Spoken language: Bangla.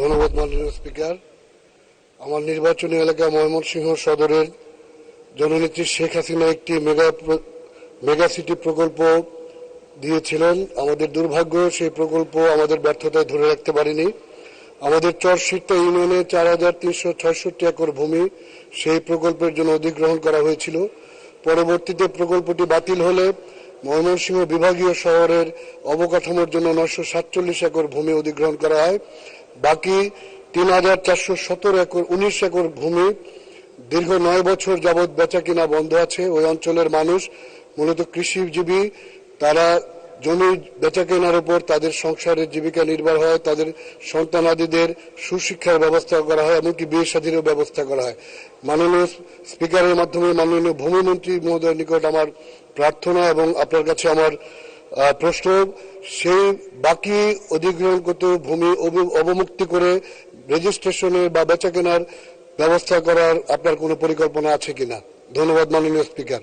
ধন্যবাদ মাননীয় স্পিকার। আমার নির্বাচনী এলাকা ময়মনসিংহ সদরের জননেত্রী শেখ হাসিনা একটি মেগা মেগা সিটি প্রকল্প দিয়েছিলেন। আমাদের দুর্ভাগ্য, সেই প্রকল্প আমাদের ব্যর্থতায় ধরে রাখতে পারিনি। আমাদের চরশিট্টা ইউনিয়নে চার হাজার তিনশো ছয়ষট্টি একর ভূমি সেই প্রকল্পের জন্য অধিগ্রহণ করা হয়েছিল। পরবর্তীতে প্রকল্পটি বাতিল হলে ময়মনসিংহ বিভাগীয় শহরের অবকাঠামোর জন্য নয়শো সাতচল্লিশ একর ভূমি অধিগ্রহণ করা হয়। বাকি তিন হাজার চারশো সতেরো একর, উনিশ একর ভূমি দীর্ঘ নয় বছর যাবৎ বেচা কিনা বন্ধ আছে। ওই অঞ্চলের মানুষ, মূলত কৃষিজীবী, তারা জমি বেচা কেনার উপর তাদের সংসারের জীবিকা নির্ভর হয়, তাদের সন্তানাদিদের সুশিক্ষার ব্যবস্থা করা হয়, এমনকি বিয়ে শাদীরও ব্যবস্থা করা হয়। মাননীয় স্পিকারের মাধ্যমে মাননীয় ভূমিমন্ত্রী মহোদয়ের নিকট আমার প্রার্থনা এবং আপনার কাছে আমার প্রশ্ন, সেই বাকি অধিগ্রহণগত ভূমি অব- অবমুক্তি করে রেজিস্ট্রেশনের বা বেচা কেনার ব্যবস্থা করার আপনার কোনো পরিকল্পনা আছে কিনা? ধন্যবাদ মাননীয় স্পিকার।